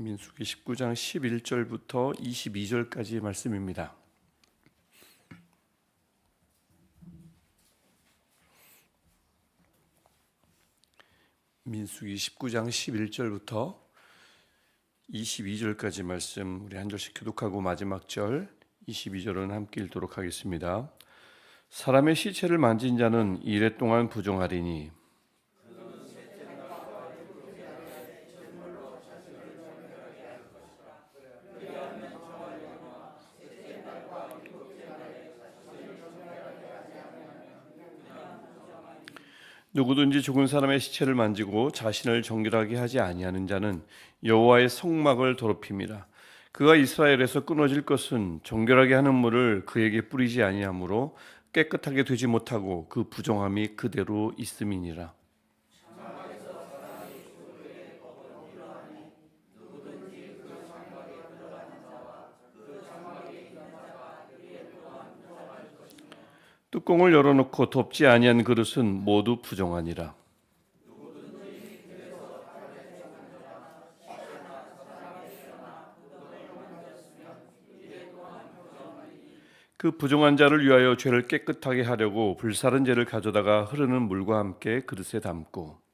민수기 19장 11절부터 22절까지의 말씀입니다. 민수기 19장 11절부터 22절까지 말씀 우리 한 절씩 교독하고 마지막 절 22절은 함께 읽도록 하겠습니다. 사람의 시체를 만진 자는 이래 동안 부정하리니 누구든지 죽은 사람의 시체를 만지고 자신을 정결하게 하지 아니하는 자는 여호와의 성막을 더럽힘이라. 그가 이스라엘에서 끊어질 것은 정결하게 하는 물을 그에게 뿌리지 아니하므로 깨끗하게 되지 못하고 그 부정함이 그대로 있음이니라. 뚜껑을 열어놓고 덮지 아니한 그릇은 모두 부정하니라. 그 부정한 자를 위하여 죄를 깨끗하게 하려고 불사른 죄를 가져다가 흐르는 물과 함께 그릇에 담고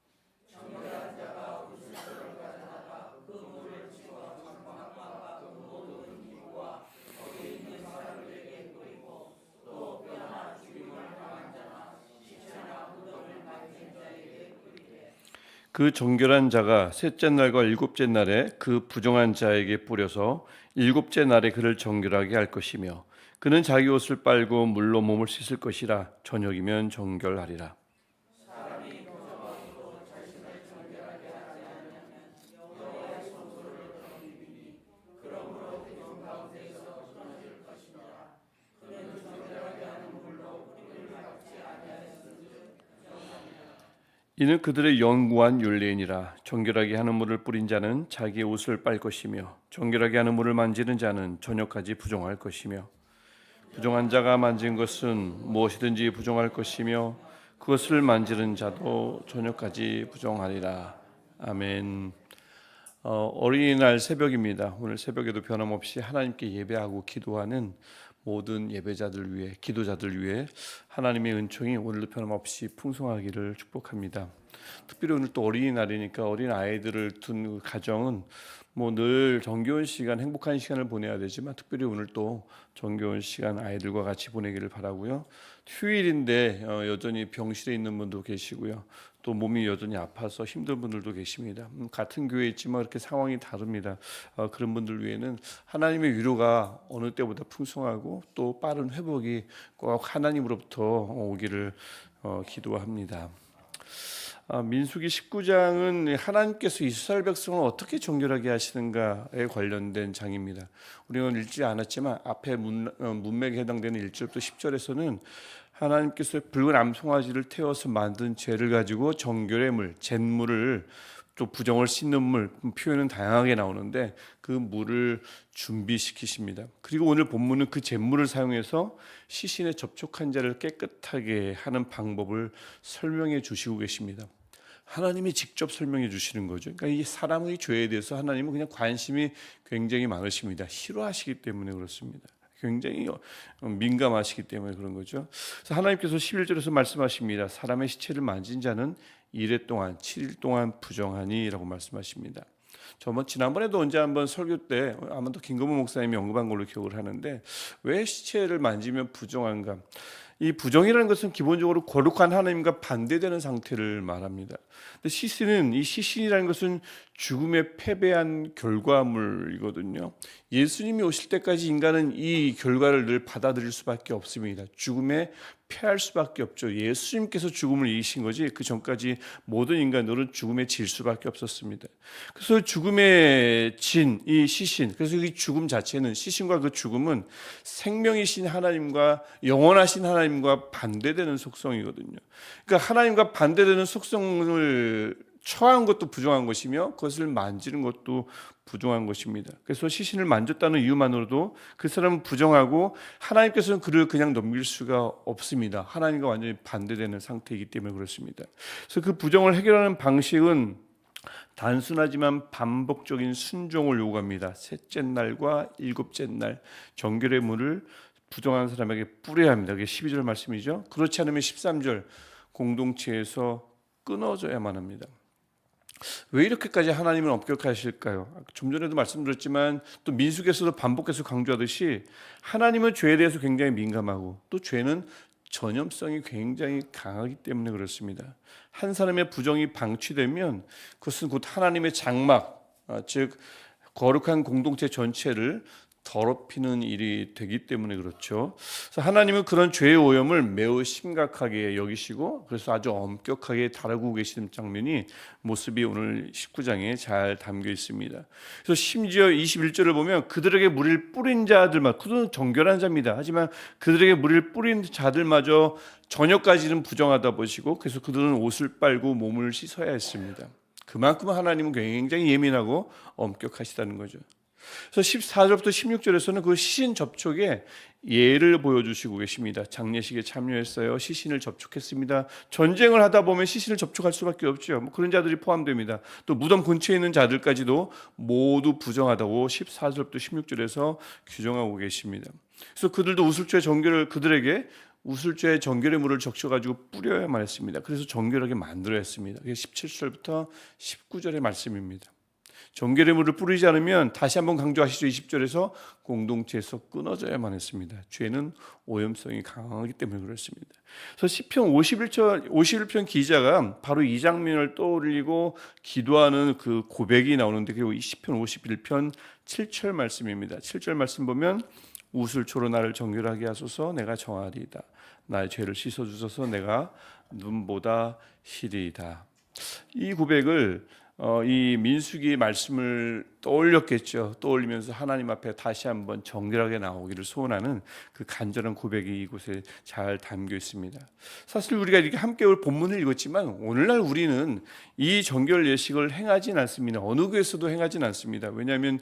그 정결한 자가 셋째 날과 일곱째 날에 그 부정한 자에게 뿌려서 일곱째 날에 그를 정결하게 할 것이며 그는 자기 옷을 빨고 물로 몸을 씻을 것이라 저녁이면 정결하리라. 이는 그들의 영구한 윤례이니라 정결하게 하는 물을 뿌린 자는 자기의 옷을 빨 것이며 정결하게 하는 물을 만지는 자는 저녁까지 부정할 것이며 부정한 자가 만진 것은 무엇이든지 부정할 것이며 그것을 만지는 자도 저녁까지 부정하리라 아멘. 어, 어린이날 새벽입니다. 오늘 새벽에도 변함없이 하나님께 예배하고 기도하는 모든 예배자들 위해 기도자들 위해 하나님의 은총이 오늘도 변함없이 풍성하기를 축복합니다. 특별히 오늘 또 어린이날이니까 어린 아이들을 둔 가정은 뭐 늘 정겨운 시간, 행복한 시간을 보내야 되지만 특별히 오늘 또 정겨운 시간 아이들과 같이 보내기를 바라고요. 휴일인데 어, 여전히 병실에 있는 분도 계시고요. 또 몸이 여전히 아파서 힘든 분들도 계십니다. 음, 같은 교회에 있지만 그렇게 상황이 다릅니다. 어, 그런 분들 위해는 하나님의 위로가 어느 때보다 풍성하고 또 빠른 회복이 꼭 하나님으로부터 오기를 어, 기도합니다. 아, 민수기 19장은 하나님께서 이스라엘 백성을 어떻게 정결하게 하시는가에 관련된 장입니다. 우리는 읽지 않았지만 앞에 문, 어, 문맥에 해당되는 1절부터 10절에서는 하나님께서 붉은 암송아지를 태워서 만든 죄를 가지고 정결의 물, 잿물을 또 부정을 씻는 물 표현은 다양하게 나오는데 그 물을 준비시키십니다. 그리고 오늘 본문은 그 잿물을 사용해서 시신에 접촉한 자를 깨끗하게 하는 방법을 설명해 주시고 계십니다. 하나님이 직접 설명해 주시는 거죠. 그러니까 이 사람의 죄에 대해서 하나님은 그냥 관심이 굉장히 많으십니다. 싫어하시기 때문에 그렇습니다. 굉장히 민감하시기 때문에 그런 거죠. 그래서 하나님께서 11절에서 말씀하십니다. 사람의 시체를 만진 자는 이래 동안 7일 동안 부정하니라고 말씀하십니다. 저번 지난번에도 언제 한번 설교 때 아마도 김건모 목사님이 언급한 걸로 기억을 하는데 왜 시체를 만지면 부정한가? 이 부정이라는 것은 기본적으로 거룩한 하나님과 반대되는 상태를 말합니다. 근데 시신은 이 시신이라는 것은 죽음에 패배한 결과물이거든요. 예수님이 오실 때까지 인간은 이 결과를 늘 받아들일 수밖에 없습니다. 죽음에 패할 수밖에 없죠. 예수님께서 죽음을 이기신 거지 그 전까지 모든 인간들은 죽음에 질 수밖에 없었습니다. 그래서 죽음에 진이 시신, 그래서 이 죽음 자체는 시신과 그 죽음은 생명이신 하나님과 영원하신 하나님과 반대되는 속성이거든요. 그러니까 하나님과 반대되는 속성을 처한 것도 부정한 것이며 그것을 만지는 것도 부정한 것입니다. 그래서 시신을 만졌다는 이유만으로도 그 사람은 부정하고 하나님께서는 그를 그냥 넘길 수가 없습니다. 하나님과 완전히 반대되는 상태이기 때문에 그렇습니다. 그래서 그 부정을 해결하는 방식은 단순하지만 반복적인 순종을 요구합니다. 셋째 날과 일곱째 날 정결의 물을 부정한 사람에게 뿌려야 합니다. 그게 12절 말씀이죠. 그렇지 않으면 13절 공동체에서 끊어져야만 합니다. 왜 이렇게까지 하나님은 엄격하실까요? 좀 전에도 말씀드렸지만 또 민숙에서도 반복해서 강조하듯이 하나님은 죄에 대해서 굉장히 민감하고 또 죄는 전염성이 굉장히 강하기 때문에 그렇습니다. 한 사람의 부정이 방치되면 그것은 곧 하나님의 장막, 아, 즉 거룩한 공동체 전체를 더럽히는 일이 되기 때문에 그렇죠. 그래서 하나님은 그런 죄의 오염을 매우 심각하게 여기시고 그래서 아주 엄격하게 다루고 계시는 장면이 모습이 오늘 19장에 잘 담겨 있습니다. 그래서 심지어 21절을 보면 그들에게 물을 뿌린 자들만 그들은 정결한 자입니다. 하지만 그들에게 물을 뿌린 자들마저 저녁까지는 부정하다 보시고 그래서 그들은 옷을 빨고 몸을 씻어야 했습니다. 그만큼 하나님은 굉장히 예민하고 엄격하시다는 거죠. 그래서 14절부터 16절에서는 그 시신 접촉의 예를 보여주시고 계십니다. 장례식에 참여했어요. 시신을 접촉했습니다. 전쟁을 하다 보면 시신을 접촉할 수밖에 없죠. 뭐 그런 자들이 포함됩니다. 또 무덤 근처에 있는 자들까지도 모두 부정하다고 14절부터 16절에서 규정하고 계십니다. 그래서 그들도 우슬죄 정결을 그들에게 우슬죄 정결의 물을 적셔가지고 뿌려야만 했습니다. 그래서 정결하게 만들어야 했습니다. 그게 17절부터 19절의 말씀입니다. 정결의 물을 뿌리지 않으면 다시 한번 강조하시죠. 20절에서 공동체에서 끊어져야만 했습니다. 죄는 오염성이 강하기 때문에 그렇습니다. 그래서 시편 51편 51편 기자가 바로 이 장면을 떠올리고 기도하는 그 고백이 나오는데 그게 시편 51편 7절 말씀입니다. 7절 말씀 보면 우슬초로 나를 정결하게 하소서 내가 정하리이다. 나의 죄를 씻어 주소서 내가 눈보다 희리이다. 이 고백을 어, 이 민수기 말씀을 떠올렸겠죠. 떠올리면서 하나님 앞에 다시 한번 정결하게 나오기를 소원하는 그 간절한 고백이 이곳에 잘 담겨 있습니다. 사실 우리가 이렇게 함께 올 본문을 읽었지만 오늘날 우리는 이 정결 예식을 행하진 않습니다. 어느 교회에서도 행하진 않습니다. 왜냐하면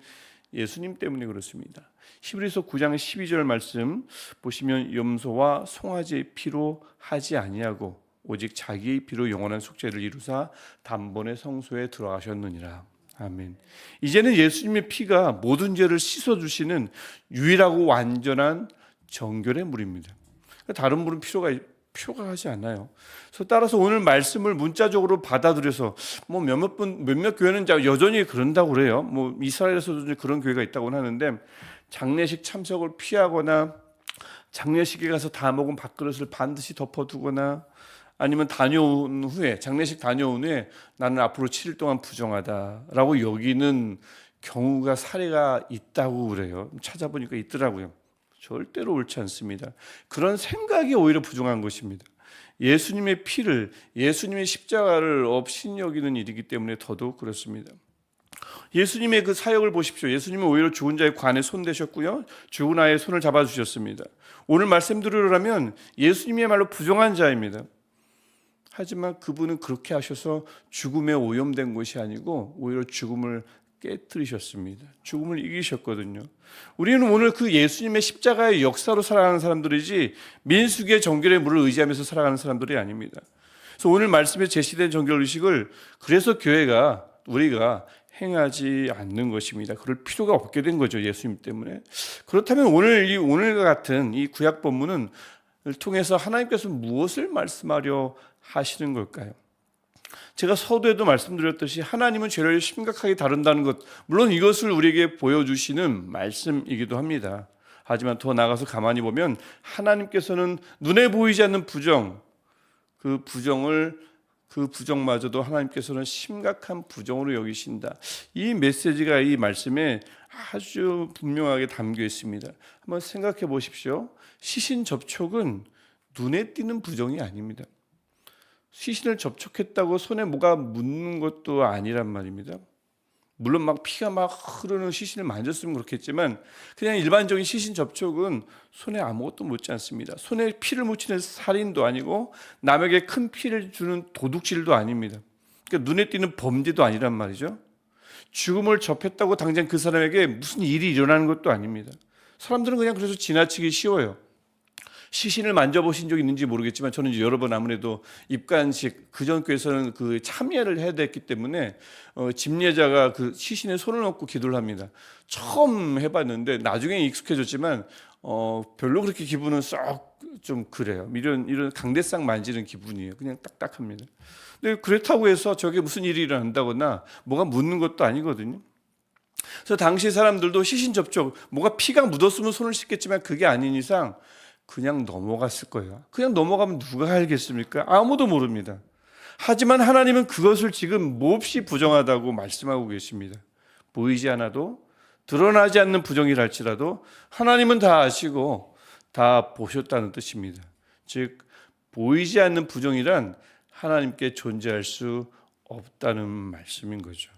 예수님 때문에 그렇습니다. 히브리서 9장 12절 말씀 보시면 염소와 송아지의 피로 하지 아니하고 오직 자기의 피로 영원한 속죄를 이루사 단번에 성소에 들어가셨느니라. 아멘. 이제는 예수님의 피가 모든 죄를 씻어 주시는 유일하고 완전한 정결의 물입니다. 다른 물은 필요가 필요가 하지 않아요. 그래서 따라서 오늘 말씀을 문자적으로 받아들여서 뭐 몇몇 분 몇몇 교회는 여전히 그런다고 그래요. 뭐 이스라엘에서도 그런 교회가 있다고 하는데 장례식 참석을 피하거나 장례식에 가서 다 먹은 밥그릇을 반드시 덮어두거나 아니면 다녀온 후에 장례식 다녀온 후에 나는 앞으로 7일 동안 부정하다라고 여기는 경우가 사례가 있다고 그래요. 찾아보니까 있더라고요. 절대로 옳지 않습니다. 그런 생각이 오히려 부정한 것입니다. 예수님의 피를 예수님의 십자가를 없인 여기는 일이기 때문에 더더욱 그렇습니다. 예수님의 그 사역을 보십시오. 예수님은 오히려 죽은 자의 관에 손대셨고요. 죽은 아이의 손을 잡아주셨습니다. 오늘 말씀 들으려면 예수님이야말로 부정한 자입니다. 하지만 그분은 그렇게 하셔서 죽음에 오염된 것이 아니고 오히려 죽음을 깨뜨리셨습니다. 죽음을 이기셨거든요. 우리는 오늘 그 예수님의 십자가의 역사로 살아가는 사람들이지 민숙의 정결의 물을 의지하면서 살아가는 사람들이 아닙니다. 그래서 오늘 말씀에 제시된 정결 의식을 그래서 교회가 우리가 행하지 않는 것입니다. 그럴 필요가 없게 된 거죠. 예수님 때문에. 그렇다면 오늘 이 오늘과 같은 이 구약 본문은 통해서 하나님께서 무엇을 말씀하려 하시는 걸까요? 제가 서두에도 말씀드렸듯이 하나님은 죄를 심각하게 다룬다는 것, 물론 이것을 우리에게 보여주시는 말씀이기도 합니다. 하지만 더 나가서 가만히 보면 하나님께서는 눈에 보이지 않는 부정, 그 부정을 그 부정마저도 하나님께서는 심각한 부정으로 여기신다. 이 메시지가 이 말씀에 아주 분명하게 담겨 있습니다. 한번 생각해 보십시오. 시신 접촉은 눈에 띄는 부정이 아닙니다. 시신을 접촉했다고 손에 뭐가 묻는 것도 아니란 말입니다. 물론 막 피가 막 흐르는 시신을 만졌으면 그렇겠지만 그냥 일반적인 시신 접촉은 손에 아무것도 묻지 않습니다. 손에 피를 묻히는 살인도 아니고 남에게 큰 피를 주는 도둑질도 아닙니다. 그러니까 눈에 띄는 범죄도 아니란 말이죠. 죽음을 접했다고 당장 그 사람에게 무슨 일이 일어나는 것도 아닙니다. 사람들은 그냥 그래서 지나치기 쉬워요. 시신을 만져보신 적 있는지 모르겠지만 저는 여러 번 아무래도 입관식 그 전 교회에서는 그 참여를 해야 됐기 때문에 어, 집례자가 그 시신에 손을 얹고 기도를 합니다. 처음 해봤는데 나중에 익숙해졌지만 어, 별로 그렇게 기분은 썩 좀 그래요. 이런 이런 강대상 만지는 기분이에요. 그냥 딱딱합니다. 근데 그렇다고 해서 저게 무슨 일이 일어난다거나 뭐가 묻는 것도 아니거든요. 그래서 당시 사람들도 시신 접촉, 뭐가 피가 묻었으면 손을 씻겠지만 그게 아닌 이상 그냥 넘어갔을 거예요. 그냥 넘어가면 누가 알겠습니까? 아무도 모릅니다. 하지만 하나님은 그것을 지금 몹시 부정하다고 말씀하고 계십니다. 보이지 않아도 드러나지 않는 부정이랄지라도 하나님은 다 아시고 다 보셨다는 뜻입니다. 즉 보이지 않는 부정이란 하나님께 존재할 수 없다는 말씀인 거죠.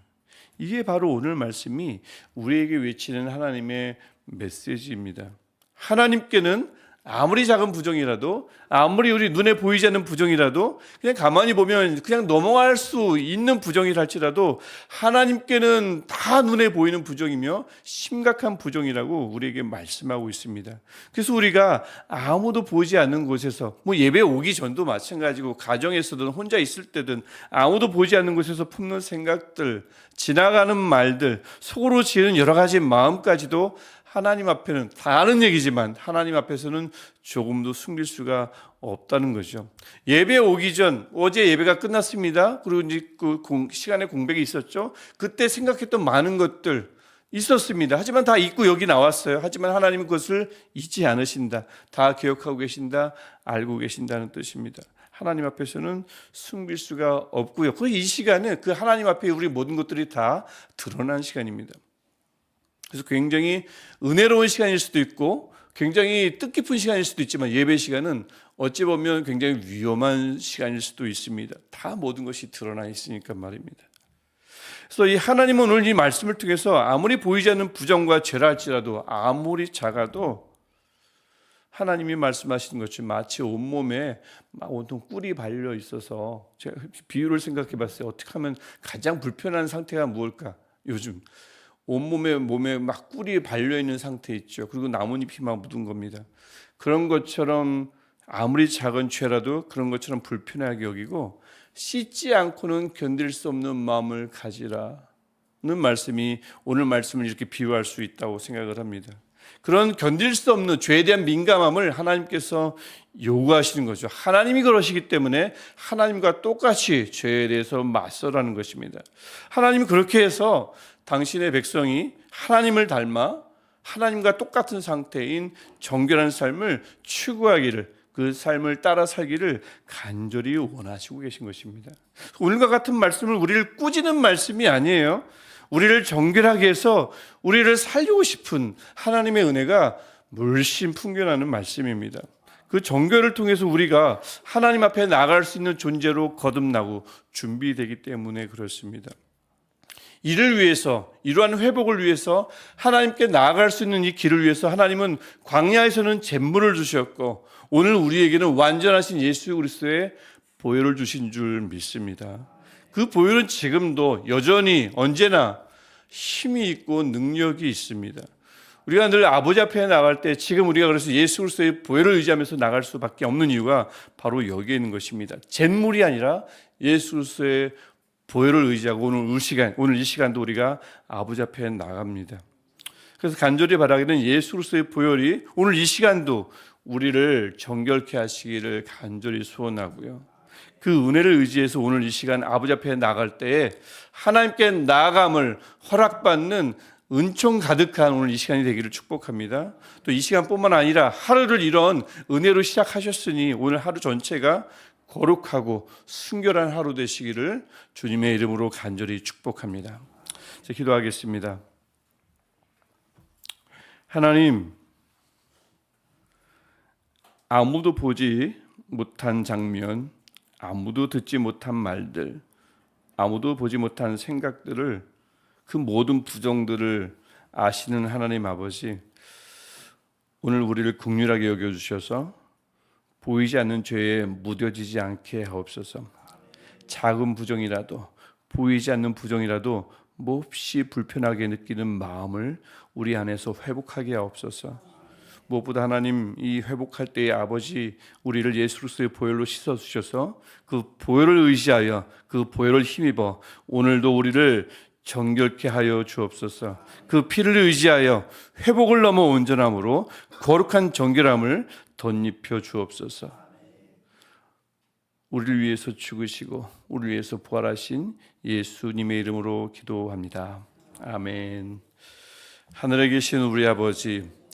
이게 바로 오늘 말씀이 우리에게 외치는 하나님의 메시지입니다. 하나님께는 아무리 작은 부정이라도 아무리 우리 눈에 보이지 않는 부정이라도 그냥 가만히 보면 그냥 넘어갈 수 있는 부정이랄지라도 하나님께는 다 눈에 보이는 부정이며 심각한 부정이라고 우리에게 말씀하고 있습니다. 그래서 우리가 아무도 보이지 않는 곳에서 뭐 예배 오기 전도 마찬가지고 가정에서든 혼자 있을 때든 아무도 보이지 않는 곳에서 품는 생각들, 지나가는 말들, 속으로 지은 여러 가지 마음까지도 하나님 앞에는 다른 얘기지만 하나님 앞에서는 조금도 숨길 수가 없다는 거죠. 예배 오기 전 어제 예배가 끝났습니다. 그리고 이제 그 공, 시간에 공백이 있었죠. 그때 생각했던 많은 것들 있었습니다. 하지만 다 잊고 여기 나왔어요. 하지만 하나님은 그것을 잊지 않으신다. 다 기억하고 계신다. 알고 계신다는 뜻입니다. 하나님 앞에서는 숨길 수가 없고요. 그래서 이 시간은 그 하나님 앞에 우리 모든 것들이 다 드러난 시간입니다. 그래서 굉장히 은혜로운 시간일 수도 있고 굉장히 뜻깊은 시간일 수도 있지만 예배 시간은 어찌 보면 굉장히 위험한 시간일 수도 있습니다. 다 모든 것이 드러나 있으니까 말입니다. 그래서 이 하나님은 오늘 이 말씀을 통해서 아무리 보이지 않는 부정과 죄라 할지라도 아무리 작아도 하나님이 말씀하시는 것처럼 마치 온몸에 막 온통 꿀이 발려 있어서 제가 비유를 생각해 봤어요. 어떻게 하면 가장 불편한 상태가 무엇일까? 요즘 온몸에 몸에 막 꿀이 발려 있는 상태 있죠. 그리고 나뭇잎이 막 묻은 겁니다. 그런 것처럼 아무리 작은 죄라도 그런 것처럼 불편하게 여기고 씻지 않고는 견딜 수 없는 마음을 가지라는 말씀이 오늘 말씀을 이렇게 비유할 수 있다고 생각을 합니다. 그런 견딜 수 없는 죄에 대한 민감함을 하나님께서 요구하시는 거죠. 하나님이 그러시기 때문에 하나님과 똑같이 죄에 대해서 맞서라는 것입니다. 하나님이 그렇게 해서 당신의 백성이 하나님을 닮아 하나님과 똑같은 상태인 정결한 삶을 추구하기를 그 삶을 따라 살기를 간절히 원하시고 계신 것입니다. 오늘과 같은 말씀을 우리를 꾸짖는 말씀이 아니에요. 우리를 정결하게 해서 우리를 살리고 싶은 하나님의 은혜가 물씬 풍겨나는 말씀입니다. 그 정결을 통해서 우리가 하나님 앞에 나갈 수 있는 존재로 거듭나고 준비되기 때문에 그렇습니다. 이를 위해서 이러한 회복을 위해서 하나님께 나아갈 수 있는 이 길을 위해서 하나님은 광야에서는 잼물을 주셨고 오늘 우리에게는 완전하신 예수 그리스도의 보혈을 주신 줄 믿습니다. 그 보혈은 지금도 여전히 언제나 힘이 있고 능력이 있습니다. 우리가 늘 아버지 앞에 나갈 때 지금 우리가 그래서 예수 그리스도의 보혈을 의지하면서 나갈 수밖에 없는 이유가 바로 여기에 있는 것입니다. 잿물이 아니라 예수 그리스도의 보혈을 의지하고 오늘 이 시간, 오늘 이 시간도 우리가 아버지 앞에 나갑니다. 그래서 간절히 바라기는 예수 그리스도의 보혈이 오늘 이 시간도 우리를 정결케 하시기를 간절히 소원하고요. 그 은혜를 의지해서 오늘 이 시간 아버지 앞에 나갈 때에 하나님께 나아감을 허락받는 은총 가득한 오늘 이 시간이 되기를 축복합니다. 또 이 시간뿐만 아니라 하루를 이런 은혜로 시작하셨으니 오늘 하루 전체가 거룩하고 순결한 하루 되시기를 주님의 이름으로 간절히 축복합니다. 자, 기도하겠습니다. 하나님, 아무도 보지 못한 장면, 아무도 듣지 못한 말들, 아무도 보지 못한 생각들을 그 모든 부정들을 아시는 하나님 아버지, 오늘 우리를 극률하게 여겨 주셔서 보이지 않는 죄에 무뎌지지 않게 하옵소서. 작은 부정이라도 보이지 않는 부정이라도 몹시 불편하게 느끼는 마음을 우리 안에서 회복하게 하옵소서. 무엇보다 하나님 이 회복할 때의 아버지 우리를 예수 그리스도의 보혈로 씻어 주셔서 그 보혈을 의지하여 그 보혈을 힘입어 오늘도 우리를 정결케 하여 주옵소서. 그 피를 의지하여 회복을 넘어 온전함으로 거룩한 정결함을 덧입혀 주옵소서. 우리를 위해서 죽으시고 우리를 위해서 부활하신 예수님의 이름으로 기도합니다. 아멘. 하늘에 계신 우리 아버지,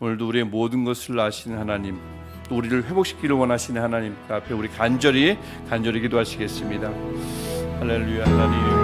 오늘도 우리의 모든 것을 아시는 하나님, 또 우리를 회복시키기를 원하시는 하나님 앞에 우리 간절히 간절히 기도하시겠습니다. 할렐루야 하나님.